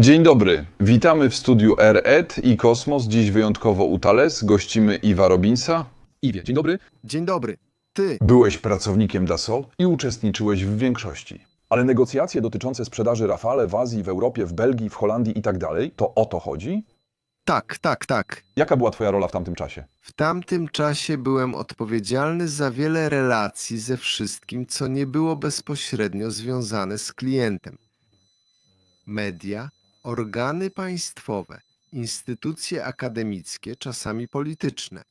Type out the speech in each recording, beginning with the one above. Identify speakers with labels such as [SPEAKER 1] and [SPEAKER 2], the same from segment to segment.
[SPEAKER 1] Dzień dobry, witamy w studiu RED i Kosmos. Dziś wyjątkowo u Thales. Gościmy Iwa Robinsa. Iwie, dzień dobry.
[SPEAKER 2] Dzień dobry. Ty,
[SPEAKER 1] Byłeś pracownikiem Dassault i uczestniczyłeś w większości. Ale negocjacje dotyczące sprzedaży Rafale w Azji, w Europie, w Belgii, w Holandii i tak dalej, to o to chodzi?
[SPEAKER 2] tak, tak, tak.
[SPEAKER 1] Jaka była twoja rola w tamtym czasie?
[SPEAKER 2] W tamtym czasie byłem odpowiedzialny za wiele relacji ze wszystkim, co nie było bezpośrednio związane z klientem. Media, organy państwowe, instytucje akademickie, czasami polityczne.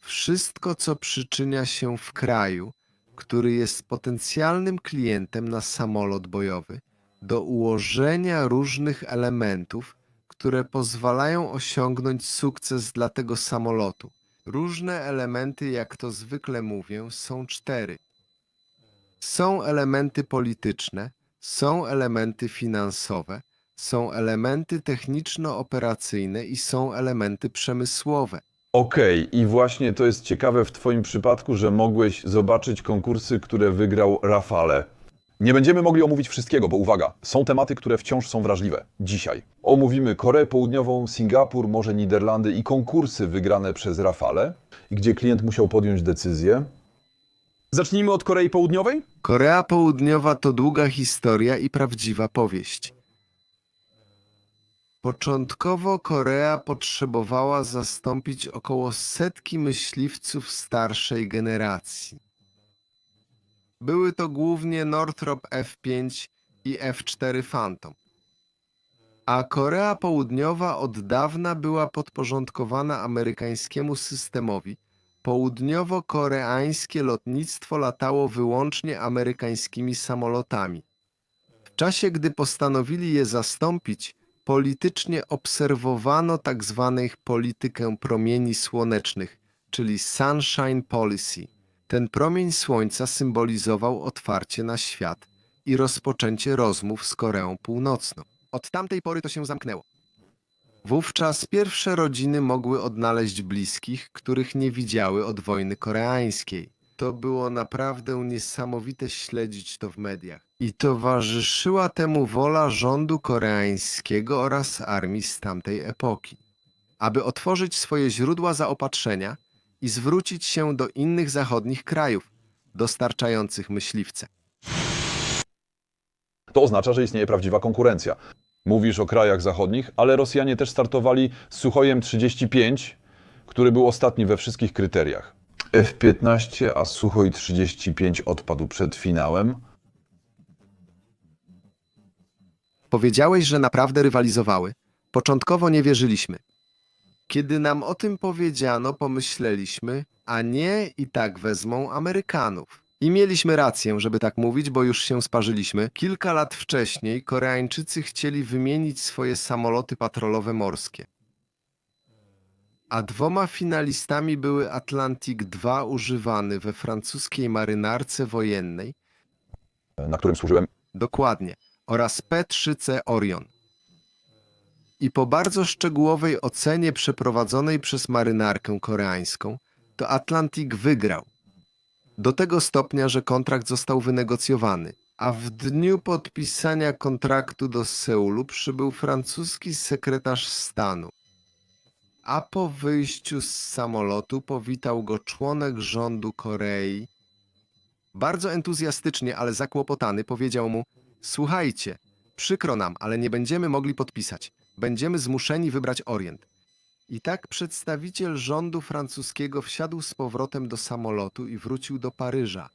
[SPEAKER 2] Wszystko, co przyczynia się w kraju, który jest potencjalnym klientem na samolot bojowy, do ułożenia różnych elementów, które pozwalają osiągnąć sukces dla tego samolotu. Różne elementy, jak to zwykle mówię, są cztery. Są elementy polityczne, są elementy finansowe, są elementy techniczno-operacyjne i są elementy przemysłowe.
[SPEAKER 1] Okej, i właśnie to jest ciekawe w twoim przypadku, że mogłeś zobaczyć konkursy, które wygrał Rafale. Nie będziemy mogli omówić wszystkiego, bo uwaga, są tematy, które wciąż są wrażliwe. Dzisiaj omówimy Koreę Południową, Singapur, może Niderlandy i konkursy wygrane przez Rafale, gdzie klient musiał podjąć decyzję. Zacznijmy od Korei Południowej?
[SPEAKER 2] Korea Południowa to długa historia i prawdziwa powieść. Początkowo Korea potrzebowała zastąpić około setki myśliwców starszej generacji. Były to głównie Northrop F-5 i F-4 Phantom. A Korea Południowa od dawna była podporządkowana amerykańskiemu systemowi, Południowo-koreańskie lotnictwo latało wyłącznie amerykańskimi samolotami. W czasie, gdy postanowili je zastąpić, politycznie obserwowano tzw. politykę promieni słonecznych, czyli Sunshine Policy. Ten promień słońca symbolizował otwarcie na świat i rozpoczęcie rozmów z Koreą Północną. Od tamtej pory to się zamknęło. Wówczas pierwsze rodziny mogły odnaleźć bliskich, których nie widziały od wojny koreańskiej. To było naprawdę niesamowite śledzić to w mediach. I towarzyszyła temu wola rządu koreańskiego oraz armii z tamtej epoki, aby otworzyć swoje źródła zaopatrzenia i zwrócić się do innych zachodnich krajów dostarczających myśliwce.
[SPEAKER 1] To oznacza, że istnieje prawdziwa konkurencja. Mówisz o krajach zachodnich, ale Rosjanie też startowali z Suchojem 35, który był ostatni we wszystkich kryteriach. F-15, a Suchoj 35 odpadł przed finałem.
[SPEAKER 2] Powiedziałeś, że naprawdę rywalizowały. Początkowo nie wierzyliśmy. Kiedy nam o tym powiedziano, pomyśleliśmy, a nie i tak wezmą Amerykanów. I mieliśmy rację, żeby tak mówić, bo już się sparzyliśmy. Kilka lat wcześniej Koreańczycy chcieli wymienić swoje samoloty patrolowe morskie. A dwoma finalistami były Atlantic II używany we francuskiej marynarce wojennej
[SPEAKER 1] na którym służyłem.
[SPEAKER 2] Dokładnie. Oraz P3C Orion. I po bardzo szczegółowej ocenie przeprowadzonej przez marynarkę koreańską, to Atlantic wygrał. Do tego stopnia, że kontrakt został wynegocjowany. A w dniu podpisania kontraktu do Seulu przybył francuski sekretarz stanu. A po wyjściu z samolotu powitał go członek rządu Korei, bardzo entuzjastycznie, ale zakłopotany, powiedział mu: Słuchajcie, przykro nam, ale nie będziemy mogli podpisać. Będziemy zmuszeni wybrać Orient. I tak przedstawiciel rządu francuskiego wsiadł z powrotem do samolotu i wrócił do Paryża.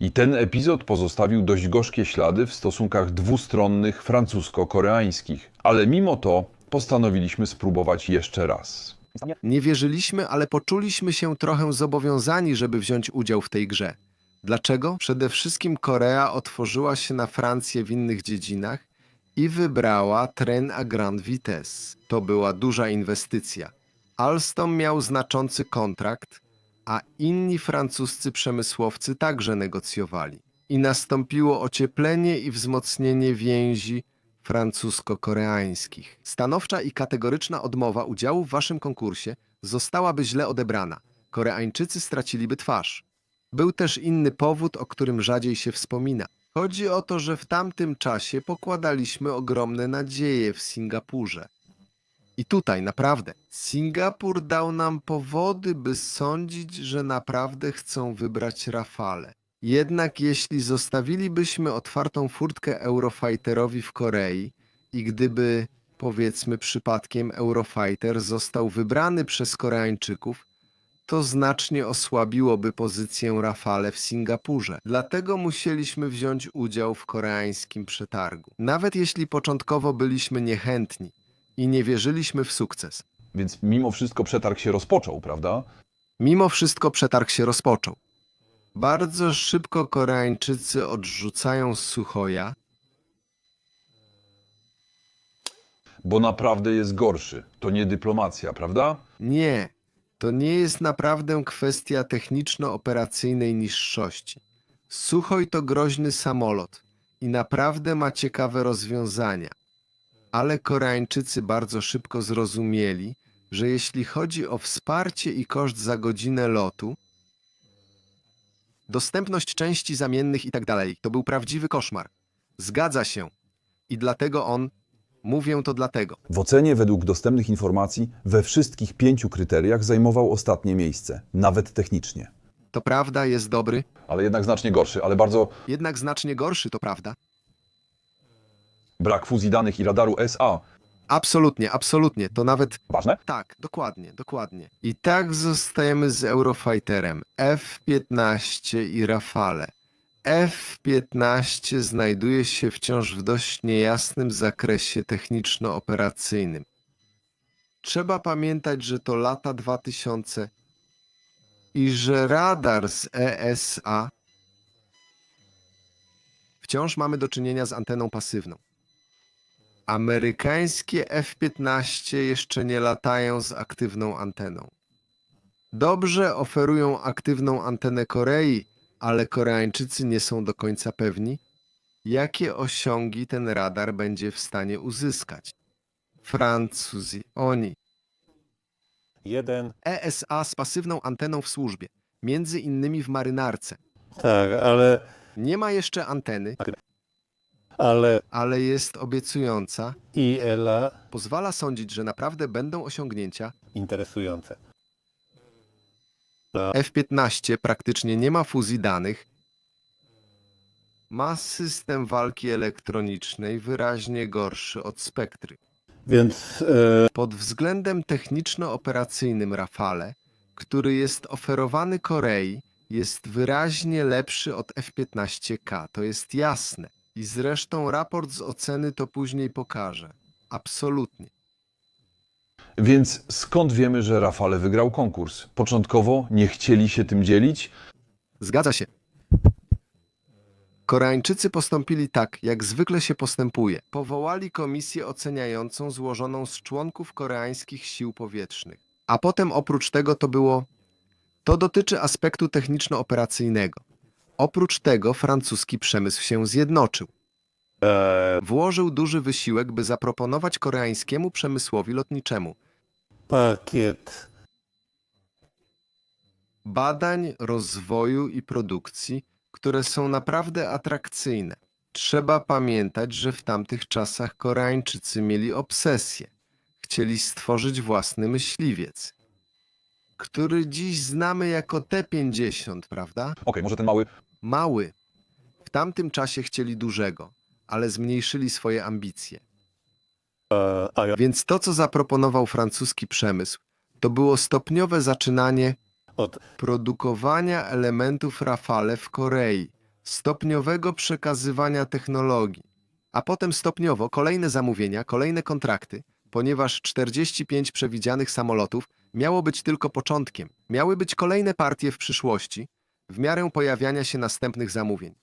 [SPEAKER 1] I ten epizod pozostawił dość gorzkie ślady w stosunkach dwustronnych francusko-koreańskich. Ale mimo to postanowiliśmy spróbować jeszcze raz.
[SPEAKER 2] Nie wierzyliśmy, ale poczuliśmy się trochę zobowiązani, żeby wziąć udział w tej grze. Dlaczego? Przede wszystkim Korea otworzyła się na Francję w innych dziedzinach i wybrała tren à grande vitesse. To była duża inwestycja. Alstom miał znaczący kontrakt, a inni francuscy przemysłowcy także negocjowali. I nastąpiło ocieplenie i wzmocnienie więzi francusko-koreańskich. Stanowcza i kategoryczna odmowa udziału w waszym konkursie zostałaby źle odebrana. Koreańczycy straciliby twarz. Był też inny powód, o którym rzadziej się wspomina. Chodzi o to, że w tamtym czasie pokładaliśmy ogromne nadzieje w Singapurze. I tutaj naprawdę Singapur dał nam powody, by sądzić, że naprawdę chcą wybrać Rafale. Jednak jeśli zostawilibyśmy otwartą furtkę Eurofighterowi w Korei i gdyby, powiedzmy przypadkiem, Eurofighter został wybrany przez Koreańczyków, to znacznie osłabiłoby pozycję Rafale w Singapurze. Dlatego musieliśmy wziąć udział w koreańskim przetargu. Nawet jeśli początkowo byliśmy niechętni i nie wierzyliśmy w sukces.
[SPEAKER 1] Więc mimo wszystko przetarg się rozpoczął, prawda?
[SPEAKER 2] Mimo wszystko przetarg się rozpoczął. Bardzo szybko Koreańczycy odrzucają Suchoja,
[SPEAKER 1] Bo naprawdę jest gorszy. To nie dyplomacja, prawda?
[SPEAKER 2] Nie, to nie jest naprawdę kwestia techniczno-operacyjnej niższości. Suchoj to groźny samolot i naprawdę ma ciekawe rozwiązania. Ale Koreańczycy bardzo szybko zrozumieli, że jeśli chodzi o wsparcie i koszt za godzinę lotu, dostępność części zamiennych i tak dalej, to był prawdziwy koszmar. Zgadza się. I dlatego on, mówię to dlatego.
[SPEAKER 1] W ocenie według dostępnych informacji we wszystkich pięciu kryteriach zajmował ostatnie miejsce, nawet technicznie.
[SPEAKER 2] To prawda, jest dobry,
[SPEAKER 1] Ale jednak znacznie gorszy, ale bardzo
[SPEAKER 2] jednak znacznie gorszy, to prawda.
[SPEAKER 1] brak fuzji danych i radaru SA.
[SPEAKER 2] Absolutnie, absolutnie. To nawet
[SPEAKER 1] Ważne?
[SPEAKER 2] tak, dokładnie, dokładnie. I tak zostajemy z Eurofighterem F-15 i Rafale. F-15 znajduje się wciąż w dość niejasnym zakresie techniczno-operacyjnym. Trzeba pamiętać, że to lata 2000 i że radar z ESA wciąż mamy do czynienia z anteną pasywną. Amerykańskie F-15 jeszcze nie latają z aktywną anteną. Dobrze oferują aktywną antenę Korei, ale Koreańczycy nie są do końca pewni, jakie osiągi ten radar będzie w stanie uzyskać. Francuzi, oni.
[SPEAKER 3] Jeden.
[SPEAKER 2] ESA z pasywną anteną w służbie, między innymi w marynarce.
[SPEAKER 3] Tak, ale,
[SPEAKER 2] Nie ma jeszcze anteny,
[SPEAKER 3] ale
[SPEAKER 2] ale jest obiecująca.
[SPEAKER 3] ILA
[SPEAKER 2] Pozwala sądzić, że naprawdę będą osiągnięcia,
[SPEAKER 3] interesujące.
[SPEAKER 2] F-15 praktycznie nie ma fuzji danych. Ma system walki elektronicznej wyraźnie gorszy od Spektry.
[SPEAKER 3] Więc e,
[SPEAKER 2] Pod względem techniczno-operacyjnym Rafale, który jest oferowany Korei, jest wyraźnie lepszy od F-15K. To jest jasne. I zresztą raport z oceny to później pokaże. Absolutnie.
[SPEAKER 1] Więc skąd wiemy, że Rafale wygrał konkurs? Początkowo nie chcieli się tym dzielić,
[SPEAKER 2] Zgadza się. Koreańczycy postąpili tak, jak zwykle się postępuje. Powołali komisję oceniającą złożoną z członków koreańskich sił powietrznych. A potem oprócz tego to było... To dotyczy aspektu techniczno-operacyjnego. Oprócz tego francuski przemysł się zjednoczył.
[SPEAKER 3] e,
[SPEAKER 2] Włożył duży wysiłek, by zaproponować koreańskiemu przemysłowi lotniczemu
[SPEAKER 3] pakiet
[SPEAKER 2] badań, rozwoju i produkcji, które są naprawdę atrakcyjne. Trzeba pamiętać, że w tamtych czasach Koreańczycy mieli obsesję. Chcieli stworzyć własny myśliwiec, który dziś znamy jako T-50, prawda?
[SPEAKER 1] okej, może ten mały,
[SPEAKER 2] Mały. W tamtym czasie chcieli dużego, ale zmniejszyli swoje ambicje.
[SPEAKER 3] e, a ja
[SPEAKER 2] Więc to, co zaproponował francuski przemysł, to było stopniowe zaczynanie
[SPEAKER 3] od
[SPEAKER 2] produkowania elementów Rafale w Korei, stopniowego przekazywania technologii, a potem stopniowo kolejne zamówienia, kolejne kontrakty, ponieważ 45 przewidzianych samolotów miało być tylko początkiem. Miały być kolejne partie w przyszłości, w miarę pojawiania się następnych zamówień.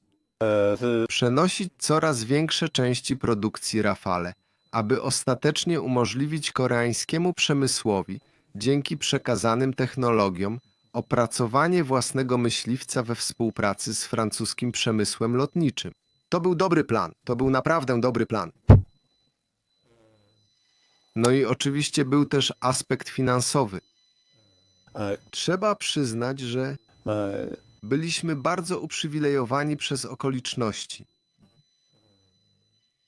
[SPEAKER 3] e,
[SPEAKER 2] Przenosić coraz większe części produkcji Rafale, aby ostatecznie umożliwić koreańskiemu przemysłowi, dzięki przekazanym technologiom, opracowanie własnego myśliwca we współpracy z francuskim przemysłem lotniczym. To był dobry plan, to był naprawdę dobry plan. No i oczywiście był też aspekt finansowy.
[SPEAKER 3] e,
[SPEAKER 2] Trzeba przyznać, że
[SPEAKER 3] e,
[SPEAKER 2] byliśmy bardzo uprzywilejowani przez okoliczności.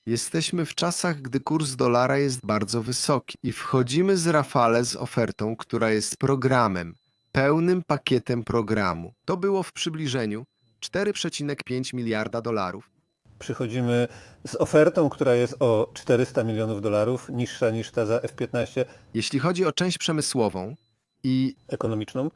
[SPEAKER 2] Jesteśmy w czasach, gdy kurs dolara jest bardzo wysoki i wchodzimy z Rafale z ofertą, która jest programem, pełnym pakietem programu. To było w przybliżeniu 4,5 miliarda dolarów.
[SPEAKER 3] Przychodzimy z ofertą, która jest o 400 milionów dolarów, niższa niż ta za F-15
[SPEAKER 2] Jeśli chodzi o część przemysłową i
[SPEAKER 3] ekonomiczną.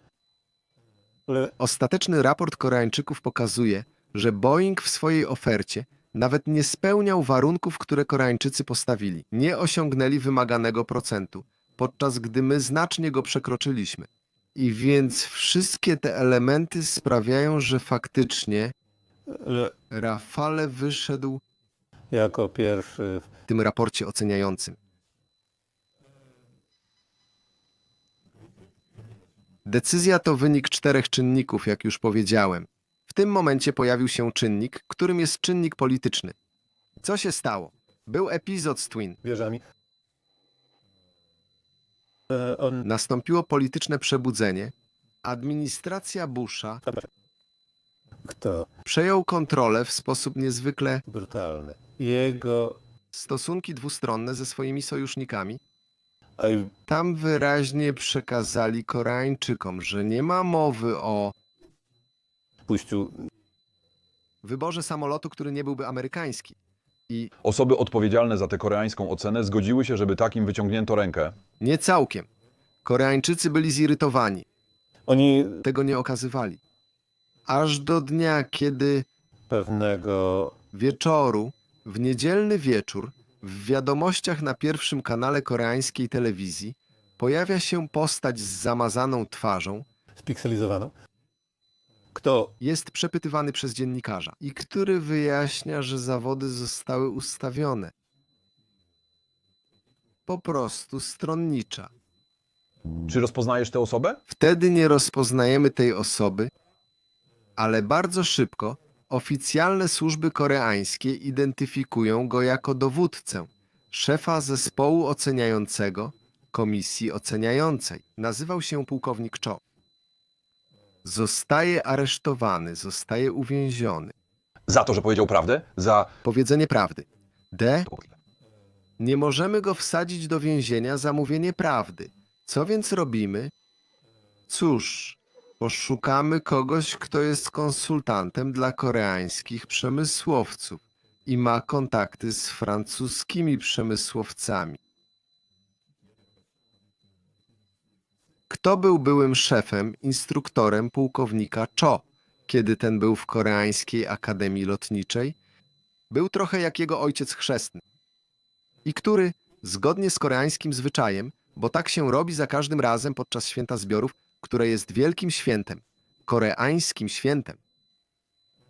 [SPEAKER 2] Ostateczny raport Koreańczyków pokazuje, że Boeing w swojej ofercie nawet nie spełniał warunków, które Koreańczycy postawili. Nie osiągnęli wymaganego procentu, podczas gdy my znacznie go przekroczyliśmy. I więc wszystkie te elementy sprawiają, że faktycznie
[SPEAKER 3] ale
[SPEAKER 2] Rafale wyszedł
[SPEAKER 3] jako pierwszy
[SPEAKER 2] w tym raporcie oceniającym. Decyzja to wynik czterech czynników, jak już powiedziałem. W tym momencie pojawił się czynnik, którym jest czynnik polityczny. Co się stało? Był epizod z Twin.
[SPEAKER 3] wieżami. E, On
[SPEAKER 2] Nastąpiło polityczne przebudzenie. Administracja Busha
[SPEAKER 3] kto?
[SPEAKER 2] przejął kontrolę w sposób niezwykle
[SPEAKER 3] Brutalny. Jego
[SPEAKER 2] stosunki dwustronne ze swoimi sojusznikami. Tam wyraźnie przekazali Koreańczykom, że nie ma mowy o
[SPEAKER 3] puścił
[SPEAKER 2] wyborze samolotu, który nie byłby amerykański. I
[SPEAKER 1] Osoby odpowiedzialne za tę koreańską ocenę zgodziły się, żeby takim wyciągnięto rękę.
[SPEAKER 2] nie całkiem. Koreańczycy byli zirytowani,
[SPEAKER 3] Oni
[SPEAKER 2] tego nie okazywali. Aż do dnia, kiedy
[SPEAKER 3] pewnego
[SPEAKER 2] wieczoru, w niedzielny wieczór, w wiadomościach na pierwszym kanale koreańskiej telewizji pojawia się postać z zamazaną twarzą,
[SPEAKER 3] spikselizowaną. Kto
[SPEAKER 2] jest przepytywany przez dziennikarza i który wyjaśnia, że zawody zostały ustawione. Po prostu stronnicza.
[SPEAKER 1] Czy rozpoznajesz tę osobę?
[SPEAKER 2] Wtedy nie rozpoznajemy tej osoby, ale bardzo szybko oficjalne służby koreańskie identyfikują go jako dowódcę, szefa zespołu oceniającego komisji oceniającej. Nazywał się pułkownik Cho. Zostaje aresztowany, zostaje uwięziony.
[SPEAKER 1] Za to, że powiedział prawdę? Za...
[SPEAKER 2] Powiedzenie prawdy. D. Nie możemy go wsadzić do więzienia za mówienie prawdy. Co więc robimy? Cóż, poszukamy kogoś, kto jest konsultantem dla koreańskich przemysłowców i ma kontakty z francuskimi przemysłowcami. Kto był byłym szefem, instruktorem pułkownika Cho, kiedy ten był w koreańskiej akademii lotniczej? Był trochę jak jego ojciec chrzestny. I który, zgodnie z koreańskim zwyczajem, bo tak się robi za każdym razem podczas święta zbiorów, które jest wielkim świętem, koreańskim świętem,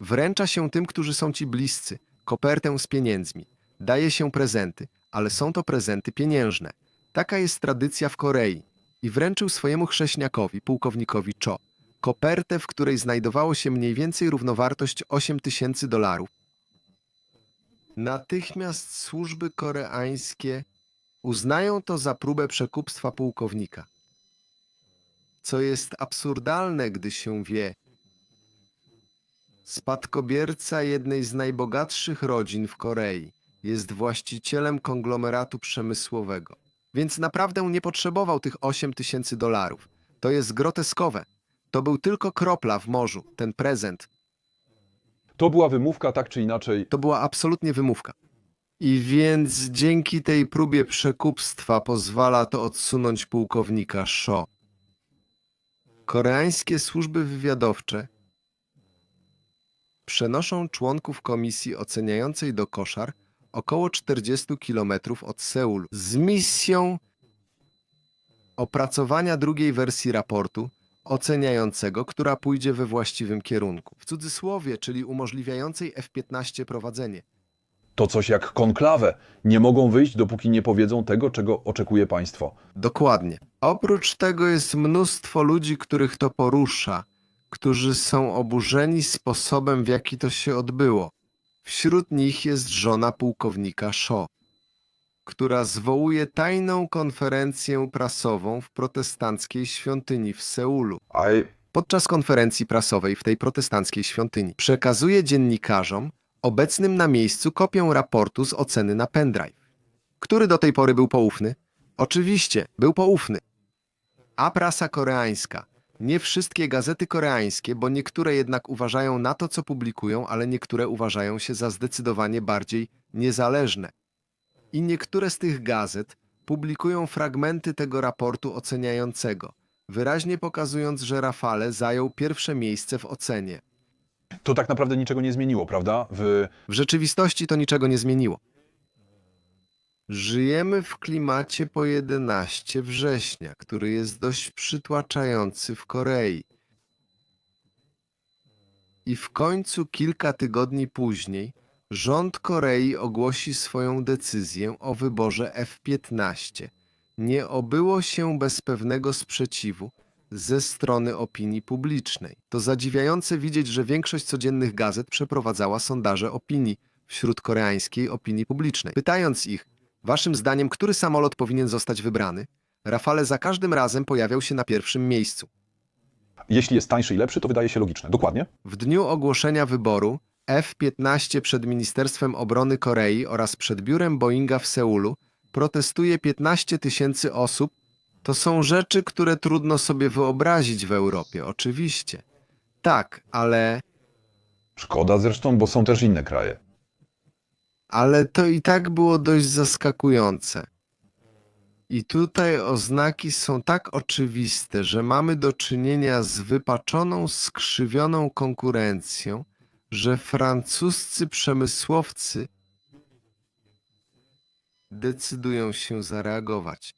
[SPEAKER 2] wręcza się tym, którzy są ci bliscy, kopertę z pieniędzmi, daje się prezenty, ale są to prezenty pieniężne. Taka jest tradycja w Korei. I wręczył swojemu chrześniakowi, pułkownikowi Cho, kopertę, w której znajdowało się mniej więcej równowartość 8 tysięcy dolarów, Natychmiast służby koreańskie uznają to za próbę przekupstwa pułkownika. Co jest absurdalne, gdy się wie. Spadkobierca jednej z najbogatszych rodzin w Korei jest właścicielem konglomeratu przemysłowego, więc naprawdę nie potrzebował tych 8 tysięcy dolarów. To jest groteskowe. To był tylko kropla w morzu, ten prezent,
[SPEAKER 1] To była wymówka, tak czy inaczej.
[SPEAKER 2] To była absolutnie wymówka. I więc dzięki tej próbie przekupstwa pozwala to odsunąć pułkownika Sho. Koreańskie służby wywiadowcze przenoszą członków komisji oceniającej do koszar około 40 km od Seulu z misją opracowania drugiej wersji raportu oceniającego, która pójdzie we właściwym kierunku. W cudzysłowie, czyli umożliwiającej F-15 prowadzenie.
[SPEAKER 1] To coś jak konklawę. Nie mogą wyjść, dopóki nie powiedzą tego, czego oczekuje państwo.
[SPEAKER 2] Dokładnie. Oprócz tego jest mnóstwo ludzi, których to porusza, którzy są oburzeni sposobem, w jaki to się odbyło. Wśród nich jest żona pułkownika Sho, która zwołuje tajną konferencję prasową w protestanckiej świątyni w Seulu.
[SPEAKER 1] A
[SPEAKER 2] Podczas konferencji prasowej w tej protestanckiej świątyni przekazuje dziennikarzom obecnym na miejscu kopię raportu z oceny na pendrive. Który do tej pory był poufny? Oczywiście, był poufny. A prasa koreańska. Nie wszystkie gazety koreańskie, bo niektóre jednak uważają na to, co publikują, ale niektóre uważają się za zdecydowanie bardziej niezależne. I niektóre z tych gazet publikują fragmenty tego raportu oceniającego, wyraźnie pokazując, że Rafale zajął pierwsze miejsce w ocenie.
[SPEAKER 1] To tak naprawdę niczego nie zmieniło, prawda? W
[SPEAKER 2] W rzeczywistości to niczego nie zmieniło. Żyjemy w klimacie po 11 września, który jest dość przytłaczający w Korei. I w końcu kilka tygodni później rząd Korei ogłosi swoją decyzję o wyborze F-15. Nie obyło się bez pewnego sprzeciwu ze strony opinii publicznej. To zadziwiające widzieć, że większość codziennych gazet przeprowadzała sondaże opinii wśród koreańskiej opinii publicznej. Pytając ich, waszym zdaniem, który samolot powinien zostać wybrany, Rafale za każdym razem pojawiał się na pierwszym miejscu.
[SPEAKER 1] jeśli jest tańszy i lepszy, to wydaje się logiczne. Dokładnie.
[SPEAKER 2] W dniu ogłoszenia wyboru F-15 przed Ministerstwem Obrony Korei oraz przed biurem Boeinga w Seulu protestuje 15 tysięcy osób. To są rzeczy, które trudno sobie wyobrazić w Europie, oczywiście. Tak, ale,
[SPEAKER 1] Szkoda zresztą, bo są też inne kraje.
[SPEAKER 2] Ale to i tak było dość zaskakujące. I tutaj oznaki są tak oczywiste, że mamy do czynienia z wypaczoną, skrzywioną konkurencją, że francuscy przemysłowcy decydują się zareagować.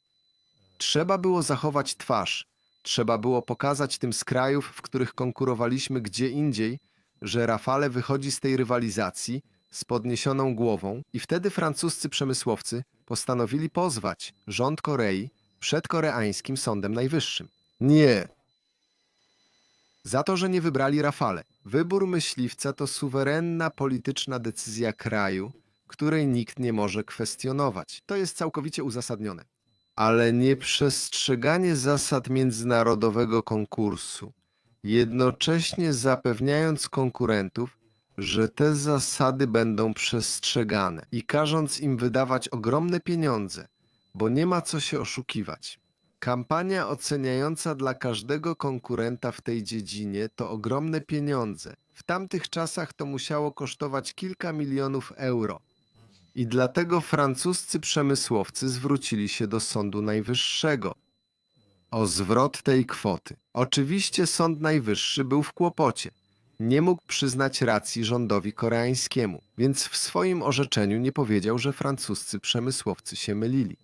[SPEAKER 2] Trzeba było zachować twarz, trzeba było pokazać tym z krajów, w których konkurowaliśmy gdzie indziej, że Rafale wychodzi z tej rywalizacji z podniesioną głową i wtedy francuscy przemysłowcy postanowili pozwać rząd Korei przed koreańskim Sądem Najwyższym. Nie. Za to, że nie wybrali Rafale. Wybór myśliwca to suwerenna polityczna decyzja kraju, której nikt nie może kwestionować. To jest całkowicie uzasadnione. Ale nieprzestrzeganie zasad międzynarodowego konkursu, jednocześnie zapewniając konkurentów, że te zasady będą przestrzegane i każąc im wydawać ogromne pieniądze, bo nie ma co się oszukiwać. Kampania oceniająca dla każdego konkurenta w tej dziedzinie to ogromne pieniądze. W tamtych czasach to musiało kosztować kilka milionów euro. I dlatego francuscy przemysłowcy zwrócili się do Sądu Najwyższego o zwrot tej kwoty. Oczywiście Sąd Najwyższy był w kłopocie. Nie mógł przyznać racji rządowi koreańskiemu, więc w swoim orzeczeniu nie powiedział, że francuscy przemysłowcy się mylili.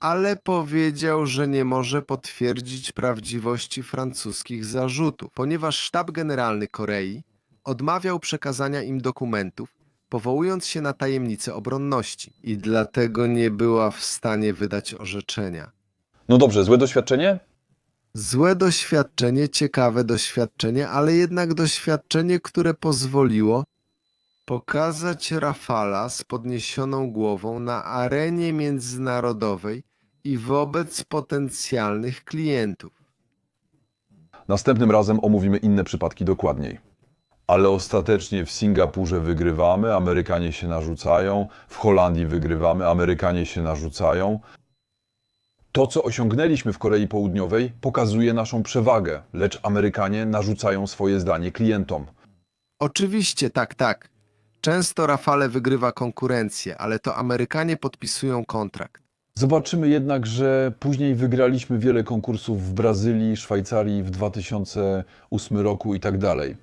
[SPEAKER 2] Ale powiedział, że nie może potwierdzić prawdziwości francuskich zarzutów, ponieważ sztab generalny Korei odmawiał przekazania im dokumentów, powołując się na tajemnicę obronności i dlatego nie była w stanie wydać orzeczenia.
[SPEAKER 1] No dobrze, złe doświadczenie?
[SPEAKER 2] Złe doświadczenie, ciekawe doświadczenie, ale jednak doświadczenie, które pozwoliło pokazać Rafala z podniesioną głową na arenie międzynarodowej i wobec potencjalnych klientów.
[SPEAKER 1] Następnym razem omówimy inne przypadki dokładniej. Ale ostatecznie w Singapurze wygrywamy, Amerykanie się narzucają, w Holandii wygrywamy, Amerykanie się narzucają. To, co osiągnęliśmy w Korei Południowej, pokazuje naszą przewagę, lecz Amerykanie narzucają swoje zdanie klientom.
[SPEAKER 2] Oczywiście, tak, tak. Często Rafale wygrywa konkurencję, ale to Amerykanie podpisują kontrakt.
[SPEAKER 1] Zobaczymy jednak, że później wygraliśmy wiele konkursów w Brazylii, Szwajcarii w 2008 roku i tak dalej.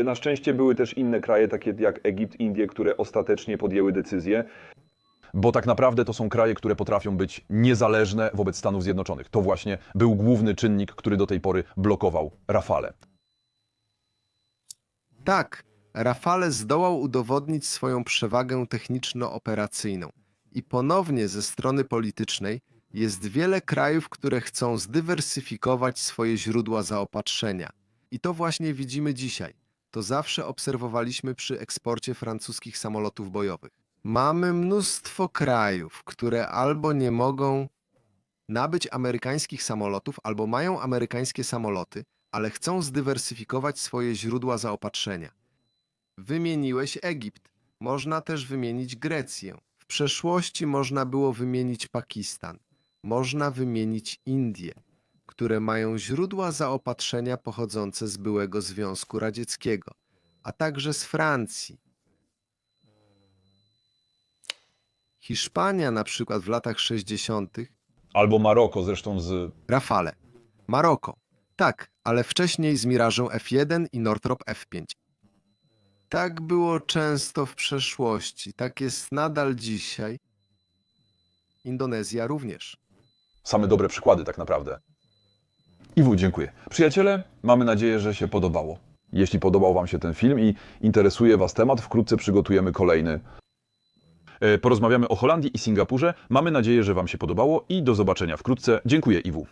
[SPEAKER 1] E, Na szczęście były też inne kraje, takie jak Egipt, Indie, które ostatecznie podjęły decyzję. Bo tak naprawdę to są kraje, które potrafią być niezależne wobec Stanów Zjednoczonych. To właśnie był główny czynnik, który do tej pory blokował Rafale.
[SPEAKER 2] Tak, Rafale zdołał udowodnić swoją przewagę techniczno-operacyjną. I ponownie ze strony politycznej jest wiele krajów, które chcą zdywersyfikować swoje źródła zaopatrzenia. I to właśnie widzimy dzisiaj. To zawsze obserwowaliśmy przy eksporcie francuskich samolotów bojowych. Mamy mnóstwo krajów, które albo nie mogą nabyć amerykańskich samolotów, albo mają amerykańskie samoloty, ale chcą zdywersyfikować swoje źródła zaopatrzenia. Wymieniłeś Egipt. Można też wymienić Grecję. W przeszłości można było wymienić Pakistan. Można wymienić Indie, które mają źródła zaopatrzenia pochodzące z byłego Związku Radzieckiego, a także z Francji. Hiszpania na przykład w latach 60.
[SPEAKER 1] Albo Maroko zresztą z...
[SPEAKER 2] Rafale. Maroko. Tak, ale wcześniej z Mirażą F1 i Northrop F5. Tak było często w przeszłości, tak jest nadal dzisiaj. Indonezja również.
[SPEAKER 1] Same dobre przykłady tak naprawdę. Iwu, dziękuję. Przyjaciele, mamy nadzieję, że się podobało. Jeśli podobał Wam się ten film i interesuje Was temat, wkrótce przygotujemy kolejny. E, porozmawiamy o Holandii i Singapurze. Mamy nadzieję, że Wam się podobało i do zobaczenia wkrótce. Dziękuję Iwu.